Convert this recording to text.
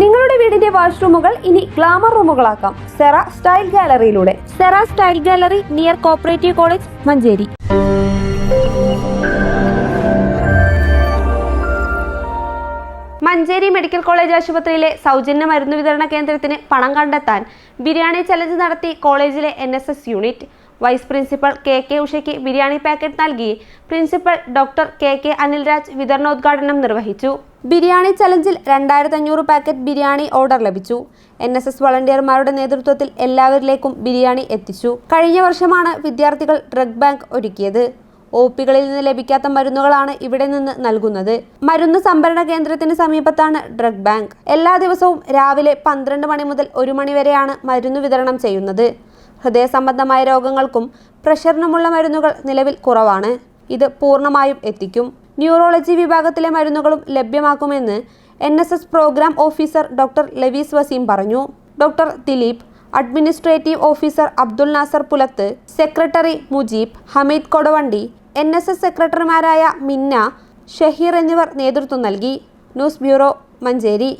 നിങ്ങളുടെ വീടിന്റെ വാഷ്റൂമുകൾ ഇനി ഗ്ലാമർ റൂമുകളാക്കാം. Cera style ഗാലറിയിലൂടെ. Zera style gallery near cooperative college Manjeri. Manjeri medical college ആശുപത്രിയിലെ സൗജന്യ മരുന്ന് വിതരണ കേന്ദ്രത്തിന് പണം കണ്ടെത്താൻ ബിരിയാണി ചലഞ്ച് നടത്തി കോളേജിലെ N unit. Vice principal K K ഉഷയ്ക്ക് biryani packet നൽകി. Principal doctor K K Anilraj വിതരണോദ്ഘാടനം നിർവഹിച്ചു. ബിരിയാണി ചലഞ്ചിൽ രണ്ടായിരത്തി അഞ്ഞൂറ് പാക്കറ്റ് ബിരിയാണി ഓർഡർ ലഭിച്ചു. എൻ എസ് എസ് വളണ്ടിയർമാരുടെ നേതൃത്വത്തിൽ എല്ലാവരിലേക്കും ബിരിയാണി എത്തിച്ചു. കഴിഞ്ഞ വർഷമാണ് വിദ്യാർത്ഥികൾ ഡ്രഗ് ബാങ്ക് ഒരുക്കിയത്. ഒ പികളിൽ നിന്ന് ലഭിക്കാത്ത മരുന്നുകളാണ് ഇവിടെ നിന്ന് നൽകുന്നത്. മരുന്ന് സംഭരണ കേന്ദ്രത്തിന് സമീപത്താണ് ഡ്രഗ് ബാങ്ക്. എല്ലാ ദിവസവും രാവിലെ പന്ത്രണ്ട് മണി മുതൽ ഒരു മണി വരെയാണ് മരുന്ന് വിതരണം ചെയ്യുന്നത്. ഹൃദയ സംബന്ധമായ രോഗങ്ങൾക്കും പ്രഷറിനുമുള്ള മരുന്നുകൾ നിലവിൽ കുറവാണ്. ഇത് പൂർണമായും എത്തിക്കും. ന്യൂറോളജി വിഭാഗത്തിലെ മരുന്നുകളും ലഭ്യമാക്കുമെന്ന് N S S programme officer doctor Lavees Waseem പറഞ്ഞു. Doctor Dileep administrative officer Abdul Nasar Pulath secretary Mujeeb Hameed Kodavandi N S S സെക്രട്ടറിമാരായ മിന്ന ഷഹീർ എന്നിവർ നേതൃത്വം നൽകി. News bureau Manjeri.